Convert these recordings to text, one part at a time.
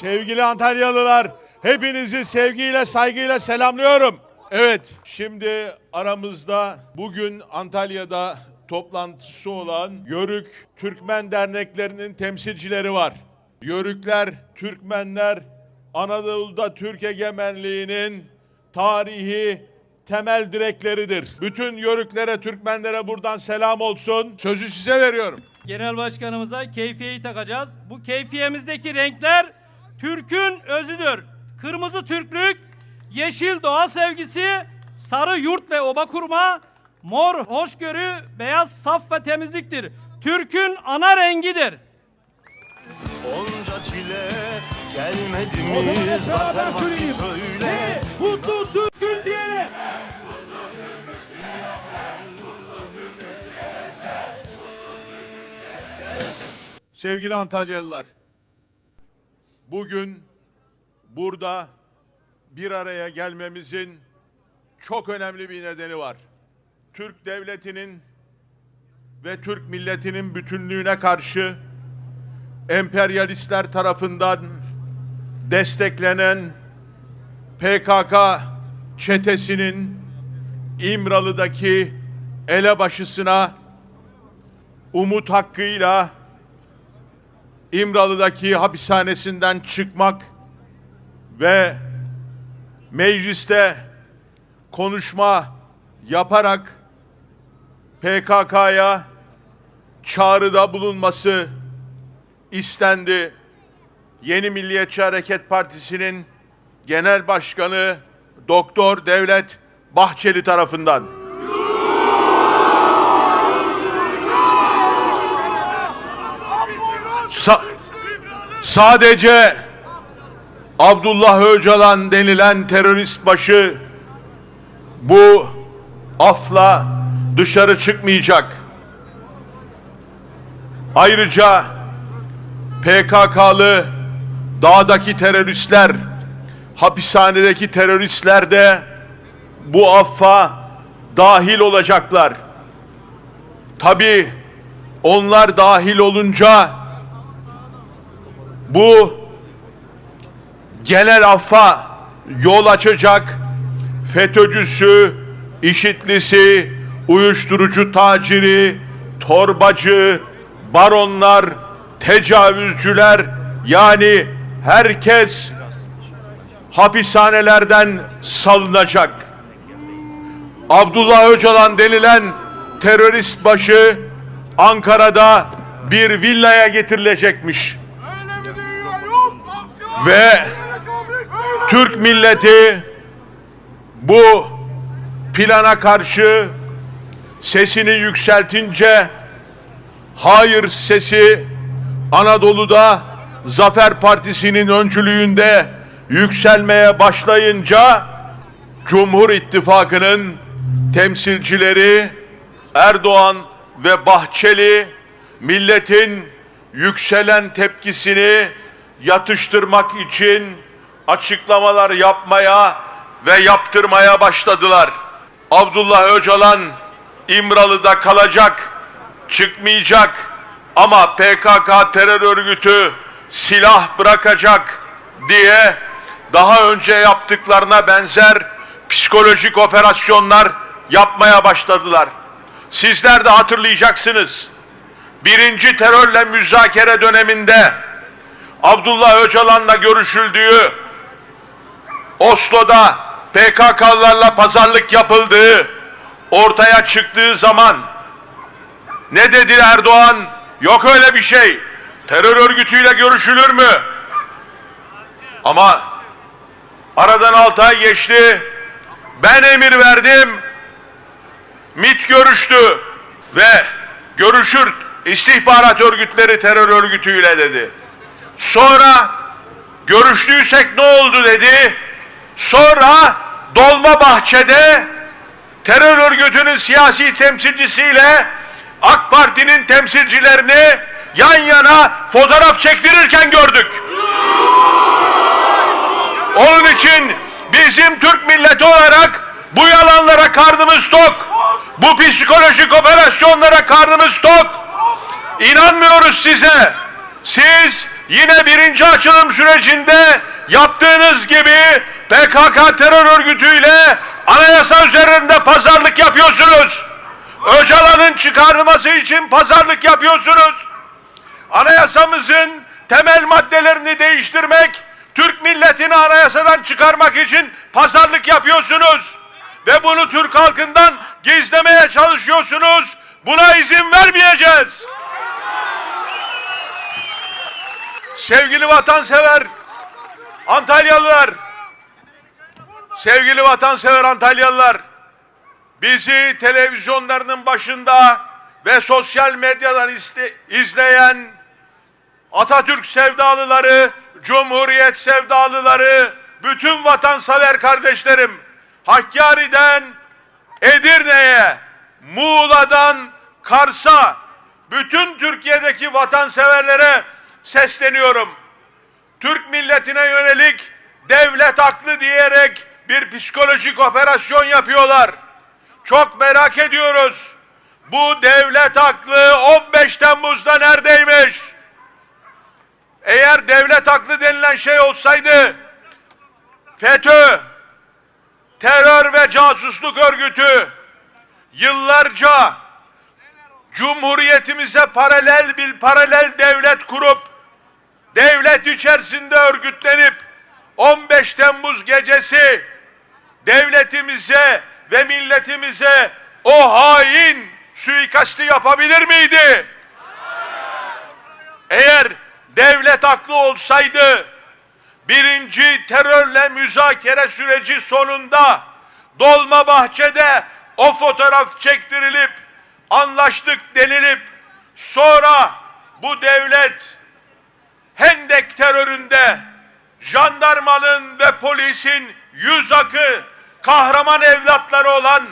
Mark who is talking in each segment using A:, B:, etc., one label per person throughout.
A: Sevgili Antalyalılar, hepinizi sevgiyle, saygıyla selamlıyorum. Evet, şimdi aramızda bugün Antalya'da toplantısı olan Yörük Türkmen derneklerinin temsilcileri var. Yörükler, Türkmenler, Anadolu'da Türk egemenliğinin tarihi temel direkleridir. Bütün Yörüklere, Türkmenlere buradan selam olsun. Sözü size veriyorum.
B: Genel başkanımıza keyfiyeyi takacağız. Bu keyfiyemizdeki renkler Türk'ün özüdür. Kırmızı Türklük, yeşil doğa sevgisi, sarı yurt ve oba kurma, mor hoşgörü, beyaz saf ve temizliktir. Türk'ün ana rengidir.
C: Onca çile gelmedi mi zafer vakti söyle
B: Mutlu Türk'ün diye.
A: Sevgili Antalyalılar, bugün burada bir araya gelmemizin çok önemli bir nedeni var. Türk devletinin ve Türk milletinin bütünlüğüne karşı emperyalistler tarafından desteklenen PKK çetesinin İmralı'daki elebaşısına umut hakkıyla İmralı'daki hapishanesinden çıkmak ve mecliste konuşma yaparak PKK'ya çağrıda bulunması istendi. Yeni Milliyetçi Hareket Partisi'nin genel başkanı Doktor Devlet Bahçeli tarafından. Sa- sadece Abdullah Öcalan denilen terörist başı bu afla dışarı çıkmayacak. Ayrıca PKK'lı dağdaki teröristler, hapishanedeki teröristler de bu affa dahil olacaklar. Tabii onlar dahil olunca bu genel affa yol açacak FETÖ'cüsü, işitlisi, uyuşturucu taciri, torbacı, baronlar, tecavüzcüler yani herkes hapishanelerden salınacak. Abdullah Öcalan denilen terörist başı Ankara'da bir villaya getirilecekmiş. Ve Türk milleti bu plana karşı sesini yükseltince hayır sesi Anadolu'da Zafer Partisi'nin öncülüğünde yükselmeye başlayınca Cumhur İttifakı'nın temsilcileri Erdoğan ve Bahçeli milletin yükselen tepkisini yatıştırmak için açıklamalar yapmaya ve yaptırmaya başladılar. Abdullah Öcalan İmralı'da kalacak, çıkmayacak ama PKK terör örgütü silah bırakacak diye daha önce yaptıklarına benzer psikolojik operasyonlar yapmaya başladılar. Sizler de hatırlayacaksınız. Birinci terörle müzakere döneminde Abdullah Öcalan'la görüşüldüğü, Oslo'da PKK'larla pazarlık yapıldığı ortaya çıktığı zaman ne dedi Erdoğan? Yok öyle bir şey. Terör örgütüyle görüşülür mü? Ama aradan 6 ay geçti. Ben emir verdim. MIT görüştü ve görüşür istihbarat örgütleri terör örgütüyle dedi. Sonra görüştüysek ne oldu dedi. Sonra Dolmabahçe'de terör örgütünün siyasi temsilcisiyle AK Parti'nin temsilcilerini yan yana fotoğraf çektirirken gördük. Onun için bizim Türk milleti olarak bu yalanlara karnımız tok. Bu psikolojik operasyonlara karnımız tok. İnanmıyoruz size. Siz yine birinci açılım sürecinde yaptığınız gibi PKK terör örgütüyle anayasa üzerinde pazarlık yapıyorsunuz. Öcalan'ın çıkarılması için pazarlık yapıyorsunuz. Anayasamızın temel maddelerini değiştirmek, Türk milletini anayasadan çıkarmak için pazarlık yapıyorsunuz. Ve bunu Türk halkından gizlemeye çalışıyorsunuz. Buna izin vermeyeceğiz. Sevgili vatansever Antalyalılar, sevgili vatansever Antalyalılar, bizi televizyonlarının başında ve sosyal medyadan izleyen Atatürk sevdalıları, Cumhuriyet sevdalıları, bütün vatansever kardeşlerim, Hakkari'den Edirne'ye, Muğla'dan Kars'a, bütün Türkiye'deki vatanseverlere sesleniyorum. Türk milletine yönelik devlet haklı diyerek bir psikolojik operasyon yapıyorlar. Çok merak ediyoruz. Bu devlet haklı 15 Temmuz'da neredeymiş? Eğer devlet haklı denilen şey olsaydı FETÖ, terör ve casusluk örgütü yıllarca Cumhuriyetimize paralel bir paralel devlet kurup devlet içerisinde örgütlenip 15 Temmuz gecesi devletimize ve milletimize o hain suikastı yapabilir miydi? Eğer devlet haklı olsaydı birinci terörle müzakere süreci sonunda Dolmabahçe'de o fotoğraf çektirilip anlaştık denilip sonra bu devlet Hendek teröründe jandarmanın ve polisin yüz akı kahraman evlatları olan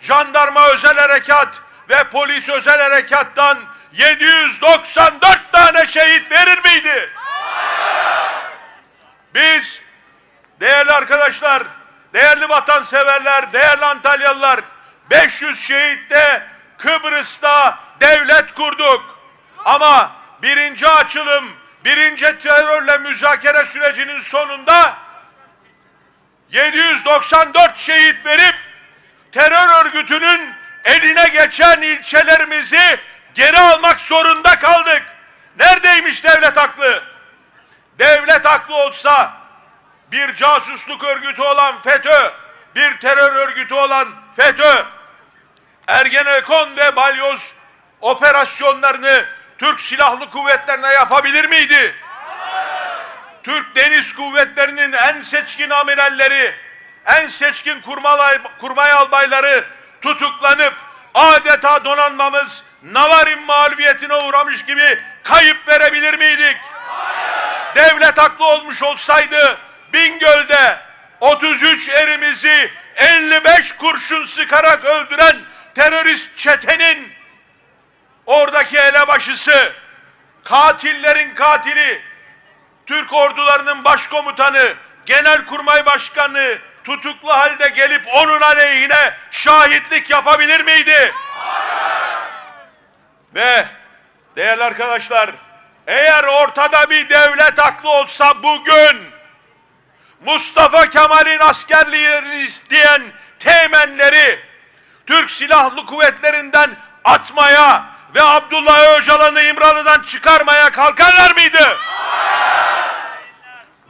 A: jandarma özel harekat ve polis özel harekattan 794 tane şehit verir miydi? Biz değerli arkadaşlar, değerli vatanseverler, değerli Antalyalılar 500 şehitte Kıbrıs'ta devlet kurduk. Ama birinci açılım, birinci terörle müzakere sürecinin sonunda 794 şehit verip terör örgütünün eline geçen ilçelerimizi geri almak zorunda kaldık. Neredeymiş devlet haklı? Devlet haklı olsa bir casusluk örgütü olan FETÖ, bir terör örgütü olan FETÖ, Ergenekon ve Balyoz operasyonlarını Türk Silahlı Kuvvetlerine yapabilir miydi? Türk Deniz Kuvvetleri'nin en seçkin amiralleri, en seçkin kurmay, kurmay albayları tutuklanıp adeta donanmamız Navarin mağlubiyetine uğramış gibi kayıp verebilir miydik? Devlet haklı olmuş olsaydı Bingöl'de 33 erimizi 55 kurşun sıkarak öldüren terörist çetenin oradaki elebaşısı, katillerin katili, Türk ordularının başkomutanı, genelkurmay başkanı tutuklu halde gelip onun aleyhine şahitlik yapabilir miydi? Ve değerli arkadaşlar, eğer ortada bir devlet haklı olsa bugün Mustafa Kemal'in askerliği diyen teğmenleri Türk Silahlı Kuvvetlerinden atmaya ve Abdullah Öcalan'ı İmralı'dan çıkarmaya kalkarlar mıydı?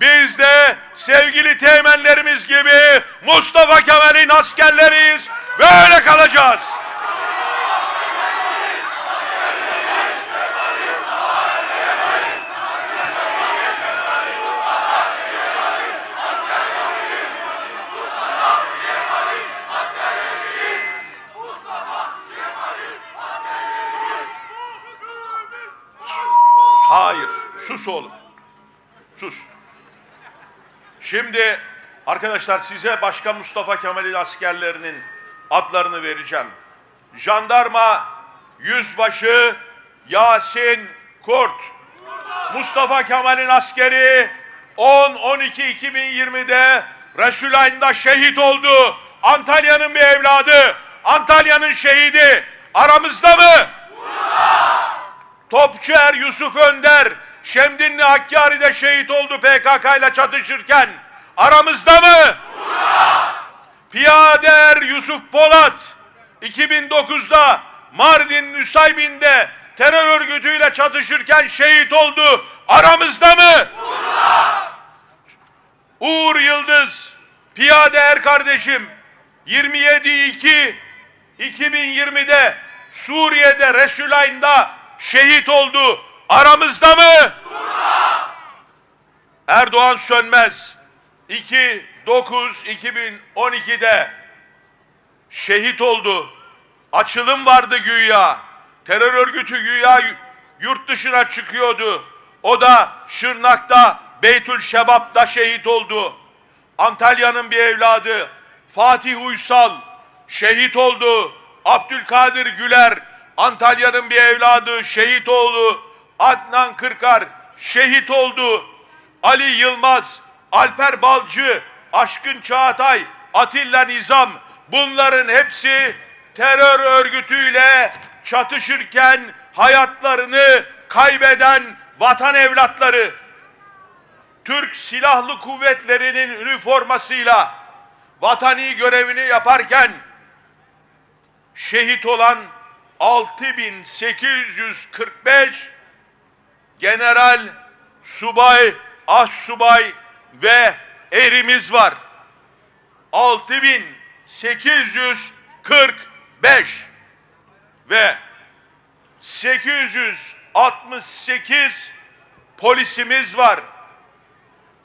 A: Biz de sevgili teğmenlerimiz gibi Mustafa Kemal'in askerleriyiz ve öyle kalacağız. Sus oğlum. Sus. Şimdi arkadaşlar size başka Mustafa Kemal'in askerlerinin adlarını vereceğim. Jandarma Yüzbaşı Yasin Kurt. Mustafa Kemal'in askeri 10-12-2020'de Resulayn'da şehit oldu. Antalya'nın bir evladı. Antalya'nın şehidi. Aramızda mı? Topçuer Yusuf Önder Şemdinli Hakkari'de şehit oldu PKK ile çatışırken. Aramızda mı? Piyader Yusuf Polat 2009'da Mardin Nusaybin'de terör örgütüyle çatışırken şehit oldu. Aramızda mı? Uğur Yıldız Piyade Er kardeşim 27-2 2020'de Suriye'de Resulayn'da şehit oldu. Aramızda mı? Erdoğan Sönmez 2-9-2012'de şehit oldu. Açılım vardı güya. Terör örgütü güya yurt dışına çıkıyordu. O da Şırnak'ta Beytül Şebap'ta şehit oldu. Antalya'nın bir evladı Fatih Uysal şehit oldu. Abdülkadir Güler Antalya'nın bir evladı şehit oldu. Adnan Kırkar şehit oldu. Ali Yılmaz, Alper Balcı, Aşkın Çağatay, Atilla Nizam bunların hepsi terör örgütüyle çatışırken hayatlarını kaybeden vatan evlatları. Türk Silahlı Kuvvetleri'nin üniformasıyla vatani görevini yaparken şehit olan 6845 general, subay, as subay ve erimiz var. 6845 ve 868 polisimiz var.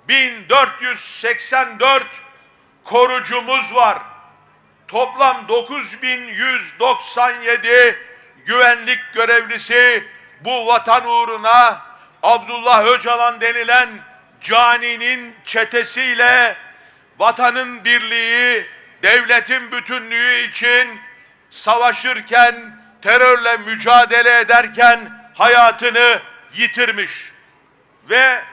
A: 1484 korucumuz var. Toplam 9197 güvenlik görevlisi bu vatan uğruna Abdullah Öcalan denilen caninin çetesiyle vatanın birliği, devletin bütünlüğü için savaşırken, terörle mücadele ederken hayatını yitirmiş. Ve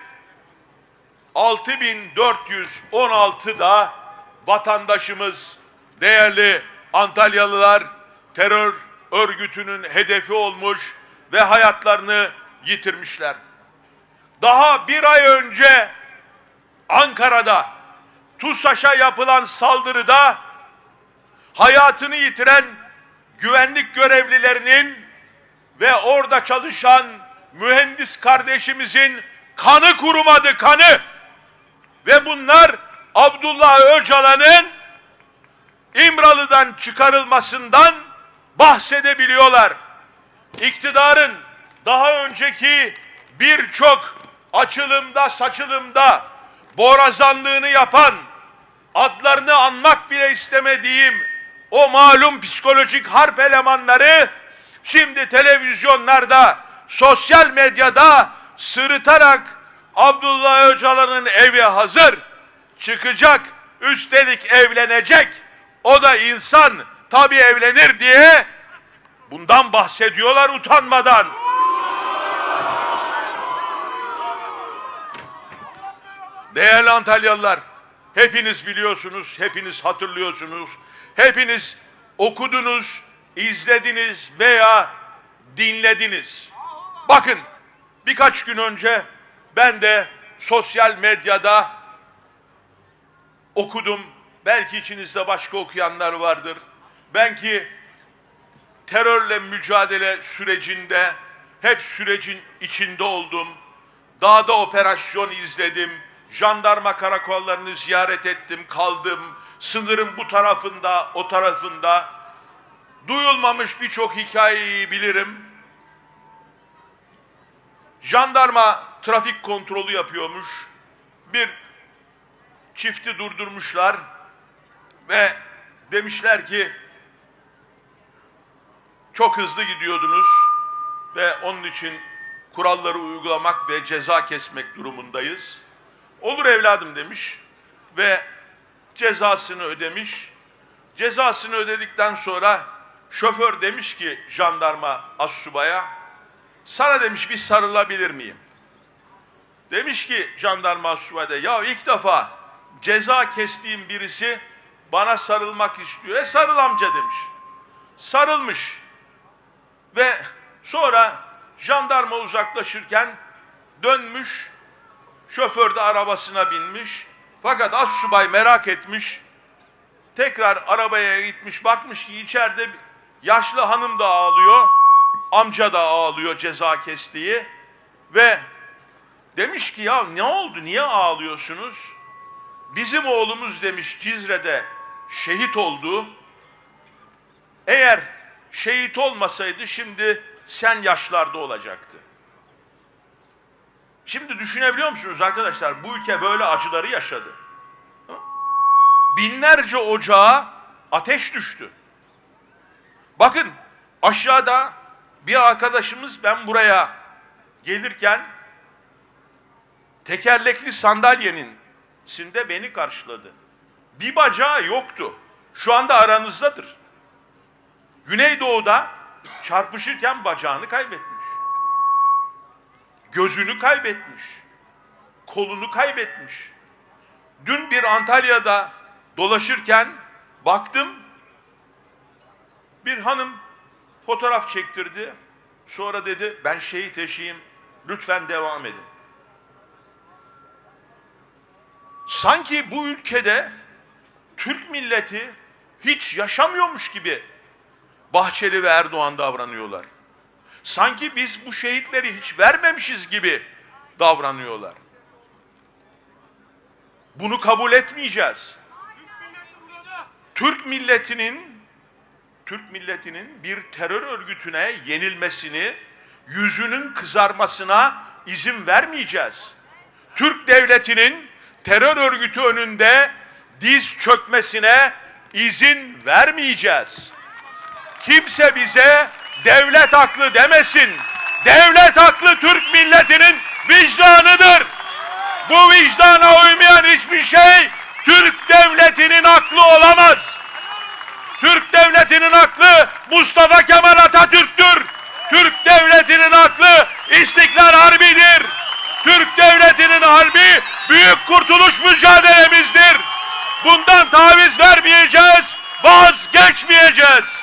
A: 6416 da vatandaşımız, değerli Antalyalılar terör örgütünün hedefi olmuş ve hayatlarını yitirmişler. Daha bir ay önce Ankara'da TUSAŞ'a yapılan saldırıda hayatını yitiren güvenlik görevlilerinin ve orada çalışan mühendis kardeşimizin kanı kurumadı kanı. Ve bunlar Abdullah Öcalan'ın İmralı'dan çıkarılmasından bahsedebiliyorlar. İktidarın daha önceki birçok açılımda saçılımda borazanlığını yapan adlarını anmak bile istemediğim o malum psikolojik harp elemanları şimdi televizyonlarda sosyal medyada sırıtarak Abdullah Öcalan'ın evi hazır çıkacak üstelik evlenecek. O da insan tabi evlenir diye bundan bahsediyorlar utanmadan. Değerli Antalyalılar, hepiniz biliyorsunuz, hepiniz hatırlıyorsunuz, hepiniz okudunuz, izlediniz veya dinlediniz. Bakın, birkaç gün önce ben de sosyal medyada okudum. Belki içinizde başka okuyanlar vardır. Ben ki terörle mücadele sürecinde hep sürecin içinde oldum. Dağda operasyon izledim. Jandarma karakollarını ziyaret ettim, kaldım. Sınırın bu tarafında, o tarafında. Duyulmamış birçok hikayeyi bilirim. Jandarma trafik kontrolü yapıyormuş. Bir çifti durdurmuşlar ve demişler ki çok hızlı gidiyordunuz ve onun için kuralları uygulamak ve ceza kesmek durumundayız. Olur evladım demiş ve cezasını ödemiş. Cezasını ödedikten sonra şoför demiş ki jandarma assubaya sana demiş bir sarılabilir miyim? Demiş ki jandarma assubaya ya ilk defa ceza kestiğim birisi bana sarılmak istiyor. E sarıl amca demiş. Sarılmış. Ve sonra jandarma uzaklaşırken dönmüş, şoför de arabasına binmiş. Fakat assubay merak etmiş, tekrar arabaya gitmiş, bakmış ki içeride yaşlı hanım da ağlıyor, amca da ağlıyor ceza kestiği ve demiş ki ya ne oldu, niye ağlıyorsunuz? Bizim oğlumuz demiş Cizre'de şehit oldu. Eğer şehit olmasaydı şimdi sen yaşlarda olacaktı. Şimdi düşünebiliyor musunuz arkadaşlar? Bu ülke böyle acıları yaşadı. Binlerce ocağa ateş düştü. Bakın aşağıda bir arkadaşımız ben buraya gelirken tekerlekli sandalyenin sinde beni karşıladı. Bir bacağı yoktu. Şu anda aranızdadır. Güneydoğu'da çarpışırken bacağını kaybetmiş. Gözünü kaybetmiş. Kolunu kaybetmiş. Dün bir Antalya'da dolaşırken baktım bir hanım fotoğraf çektirdi. Sonra dedi ben şehit eşiyim lütfen devam edin. Sanki bu ülkede Türk milleti hiç yaşamıyormuş gibi Bahçeli ve Erdoğan davranıyorlar. Sanki biz bu şehitleri hiç vermemişiz gibi davranıyorlar. Bunu kabul etmeyeceğiz. Türk milletinin Türk milletinin bir terör örgütüne yenilmesini, yüzünün kızarmasına izin vermeyeceğiz. Türk devletinin terör örgütü önünde diz çökmesine izin vermeyeceğiz. Kimse bize devlet haklı demesin. Devlet haklı Türk milletinin vicdanıdır. Bu vicdana uymayan hiçbir şey Türk devletinin aklı olamaz. Türk devletinin aklı Mustafa Kemal Atatürk'tür. Türk devletinin aklı İstiklal Harbi'dir. Türk devletinin harbi büyük kurtuluş mücadelemizdir. Bundan taviz vermeyeceğiz, vazgeçmeyeceğiz.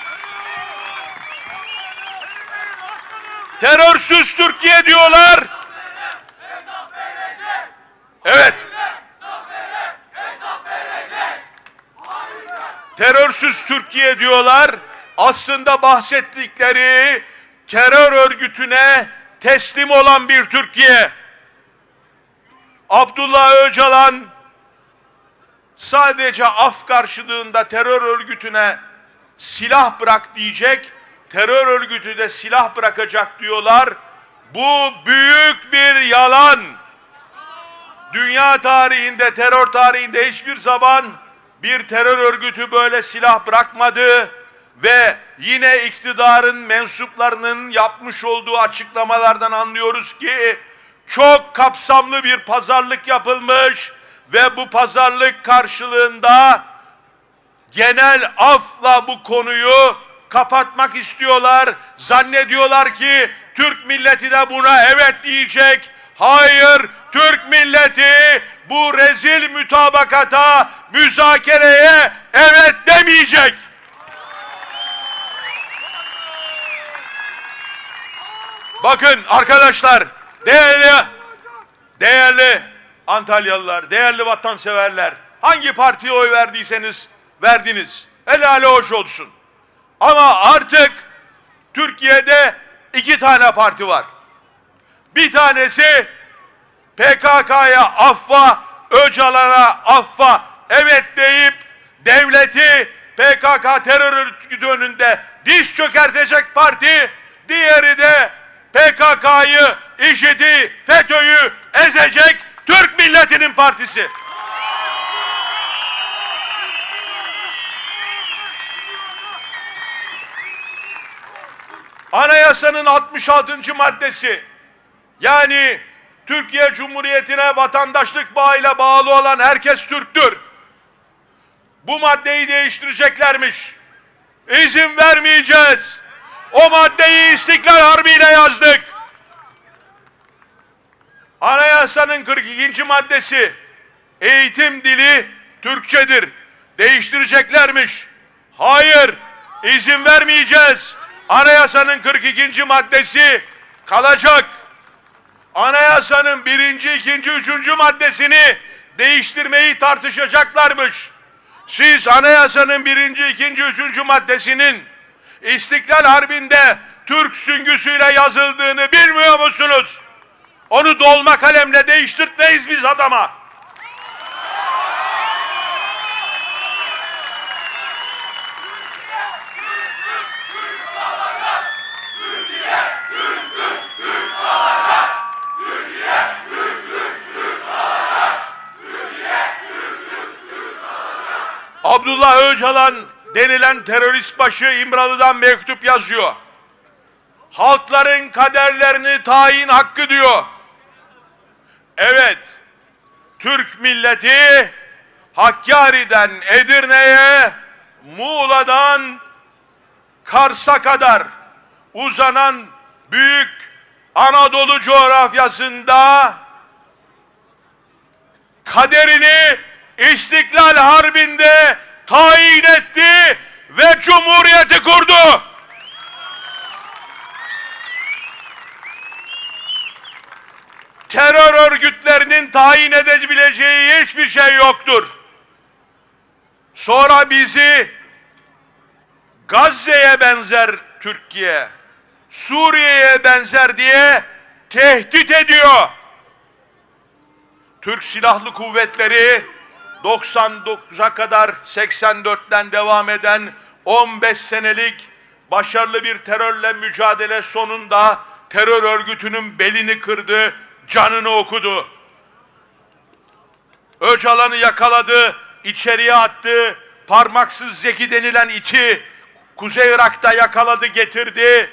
A: Terörsüz Türkiye diyorlar. Evet. Terörsüz Türkiye diyorlar. Aslında bahsettikleri terör örgütüne teslim olan bir Türkiye. Abdullah Öcalan sadece af karşılığında terör örgütüne silah bırak diyecek, terör örgütü de silah bırakacak diyorlar. Bu büyük bir yalan. Dünya tarihinde, terör tarihinde hiçbir zaman bir terör örgütü böyle silah bırakmadı ve yine iktidarın mensuplarının yapmış olduğu açıklamalardan anlıyoruz ki çok kapsamlı bir pazarlık yapılmış ve bu pazarlık karşılığında genel afla bu konuyu kapatmak istiyorlar. Zannediyorlar ki Türk milleti de buna evet diyecek. Hayır, Türk milleti bu rezil mütabakata, müzakereye evet demeyecek. Bakın arkadaşlar, değerli değerli Antalyalılar, değerli vatanseverler, hangi partiye oy verdiyseniz verdiniz. Helali hoş olsun. Ama artık Türkiye'de iki tane parti var. Bir tanesi PKK'ya affa, Öcalan'a affa evet deyip devleti PKK terör örgütü önünde diz çökertecek parti. Diğeri de PKK'yı, IŞİD'i, FETÖ'yü ezecek Türk milletinin partisi. Anayasanın 66. maddesi yani Türkiye Cumhuriyeti'ne vatandaşlık bağıyla bağlı olan herkes Türktür. Bu maddeyi değiştireceklermiş. İzin vermeyeceğiz. O maddeyi İstiklal Harbi'yle yazdık. Anayasanın 42. maddesi eğitim dili Türkçedir. Değiştireceklermiş. Hayır, izin vermeyeceğiz. Anayasanın 42. maddesi kalacak. anayasanın birinci, ikinci, üçüncü maddesini değiştirmeyi tartışacaklarmış. Siz anayasanın birinci, ikinci, üçüncü maddesinin İstiklal Harbi'nde Türk süngüsüyle yazıldığını bilmiyor musunuz? Onu dolma kalemle değiştirtmeyiz biz adama. Abdullah Öcalan denilen terörist başı İmralı'dan mektup yazıyor. Halkların kaderlerini tayin hakkı diyor. Evet, Türk milleti Hakkari'den Edirne'ye, Muğla'dan Kars'a kadar uzanan büyük Anadolu coğrafyasında kaderini İstiklal Harbi'nde tayin etti ve Cumhuriyeti kurdu. Terör örgütlerinin tayin edebileceği hiçbir şey yoktur. Sonra bizi Gazze'ye benzer Türkiye, Suriye'ye benzer diye tehdit ediyor. Türk Silahlı Kuvvetleri 99'a kadar 84'ten devam eden 15 senelik başarılı bir terörle mücadele sonunda terör örgütünün belini kırdı, canını okudu. Öcalan'ı yakaladı, içeriye attı, parmaksız Zeki denilen iti Kuzey Irak'ta yakaladı getirdi.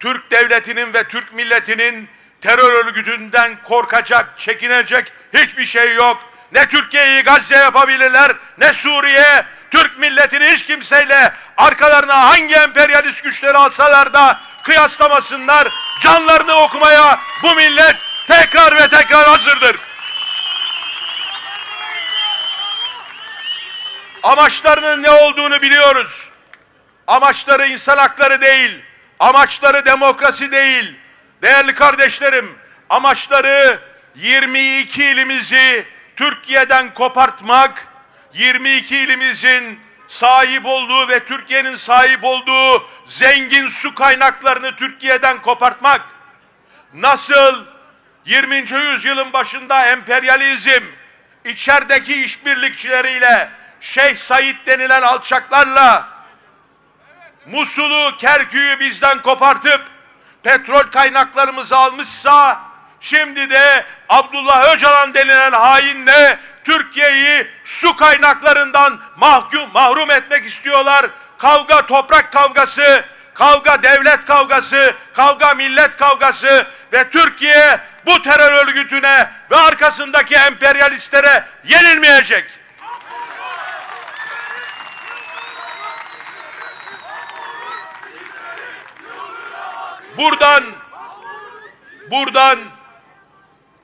A: Türk devletinin ve Türk milletinin terör örgütünden korkacak, çekinecek hiçbir şey yok. Ne Türkiye'yi Gazze yapabilirler, ne Suriye. Türk milletini hiç kimseyle arkalarına hangi emperyalist güçleri alsalar da kıyaslamasınlar. Canlarını okumaya bu millet tekrar ve tekrar hazırdır. Amaçlarının ne olduğunu biliyoruz. Amaçları insan hakları değil, amaçları demokrasi değil. Değerli kardeşlerim, amaçları 22 ilimizi Türkiye'den kopartmak, 22 ilimizin sahip olduğu ve Türkiye'nin sahip olduğu zengin su kaynaklarını Türkiye'den kopartmak. Nasıl 20. yüzyılın başında emperyalizm içerideki işbirlikçileriyle Şeyh Said denilen alçaklarla Musul'u, Kerkük'ü bizden kopartıp petrol kaynaklarımızı almışsa şimdi de Abdullah Öcalan denilen hainle Türkiye'yi su kaynaklarından mahkum, mahrum etmek istiyorlar. Kavga toprak kavgası, kavga devlet kavgası, kavga millet kavgası ve Türkiye bu terör örgütüne ve arkasındaki emperyalistlere yenilmeyecek. Buradan buradan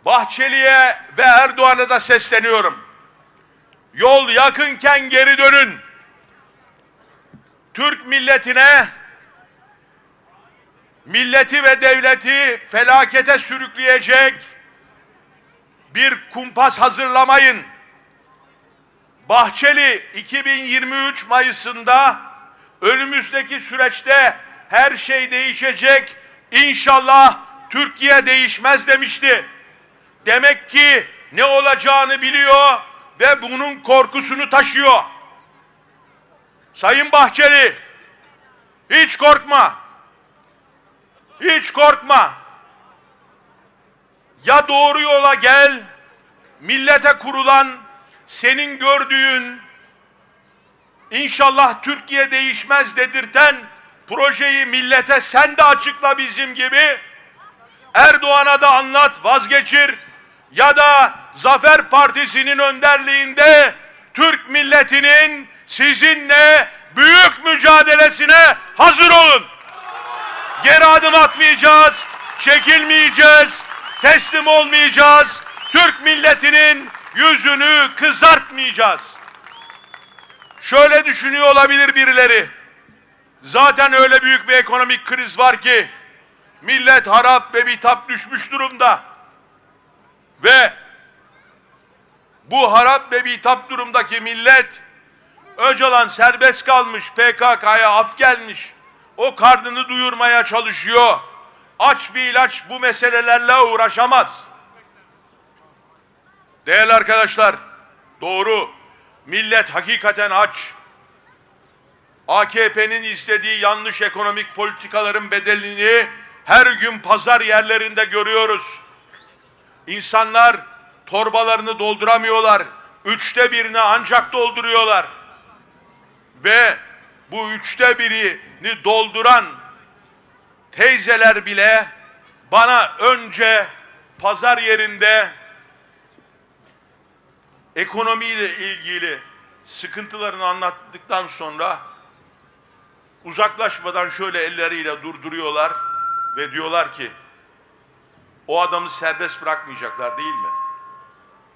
A: Bahçeli'ye ve Erdoğan'a da sesleniyorum. Yol yakınken geri dönün. Türk milletine milleti ve devleti felakete sürükleyecek bir kumpas hazırlamayın. Bahçeli 2023 Mayıs'ında önümüzdeki süreçte her şey değişecek. İnşallah Türkiye değişmez demişti. Demek ki ne olacağını biliyor ve bunun korkusunu taşıyor. Sayın Bahçeli, hiç korkma. Hiç korkma. Ya doğru yola gel, millete kurulan, senin gördüğün, İnşallah Türkiye değişmez dedirten projeyi millete sen de açıkla bizim gibi. Erdoğan'a da anlat, vazgeçir. Ya da Zafer Partisi'nin önderliğinde Türk milletinin sizinle büyük mücadelesine hazır olun. Geri adım atmayacağız, çekilmeyeceğiz, teslim olmayacağız. Türk milletinin yüzünü kızartmayacağız. Şöyle düşünüyor olabilir birileri. Zaten öyle büyük bir ekonomik kriz var ki millet harap ve bitap düşmüş durumda. Ve bu harap ve bitap durumdaki millet Öcalan serbest kalmış, PKK'ya af gelmiş. O karnını duyurmaya çalışıyor. Aç bir ilaç bu meselelerle uğraşamaz. Değerli arkadaşlar, doğru. Millet hakikaten aç. AKP'nin istediği yanlış ekonomik politikaların bedelini her gün pazar yerlerinde görüyoruz. İnsanlar torbalarını dolduramıyorlar. Üçte birini ancak dolduruyorlar. Ve bu üçte birini dolduran teyzeler bile bana önce pazar yerinde ekonomiyle ilgili sıkıntılarını anlattıktan sonra uzaklaşmadan şöyle elleriyle durduruyorlar ve diyorlar ki o adamı serbest bırakmayacaklar değil mi?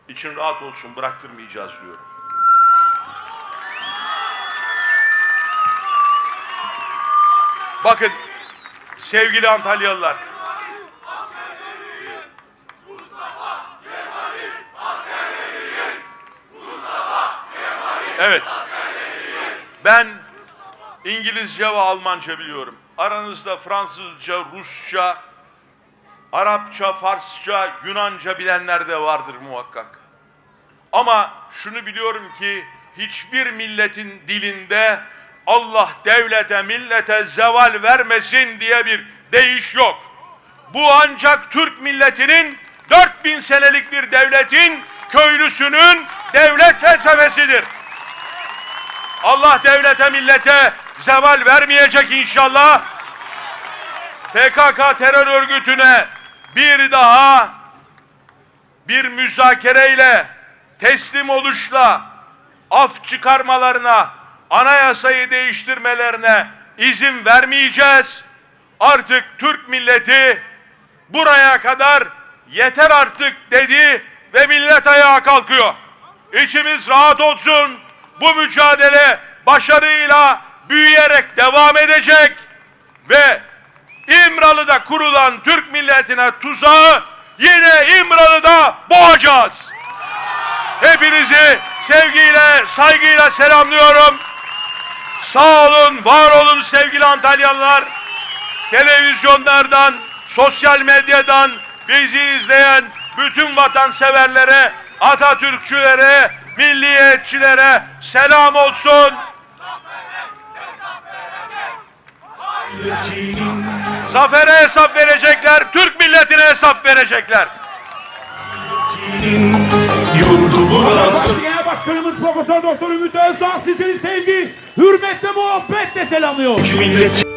A: İçin rahat olsun bıraktırmayacağız diyor. Bakın sevgili Antalyalılar. Evet. Ben İngilizce ve Almanca biliyorum. Aranızda Fransızca, Rusça, Arapça, Farsça, Yunanca bilenler de vardır muhakkak. Ama şunu biliyorum ki hiçbir milletin dilinde Allah devlete, millete zeval vermesin diye bir deyiş yok. Bu ancak Türk milletinin 4000 senelik bir devletin köylüsünün devlet felsefesidir. Allah devlete millete zeval vermeyecek inşallah. PKK terör örgütüne bir daha bir müzakereyle teslim oluşla af çıkarmalarına, anayasayı değiştirmelerine izin vermeyeceğiz. Artık Türk milleti buraya kadar yeter artık dedi ve millet ayağa kalkıyor. İçimiz rahat olsun. Bu mücadele başarıyla büyüyerek devam edecek ve İmralı'da kurulan Türk milletine tuzağı yine İmralı'da boğacağız. Hepinizi sevgiyle, saygıyla selamlıyorum. Sağ olun, var olun sevgili Antalyalılar. Televizyonlardan, sosyal medyadan bizi izleyen bütün vatanseverlere, Atatürkçülere, milliyetçilere selam olsun.
C: Milletinin
A: Zafere hesap verecekler, Türk milletine hesap verecekler.
C: yurdu burası
D: Başkanımız Profesör Doktor Ümit Özdağ sizleri sevgi, hürmetle, muhabbetle selamlıyor.
C: Millet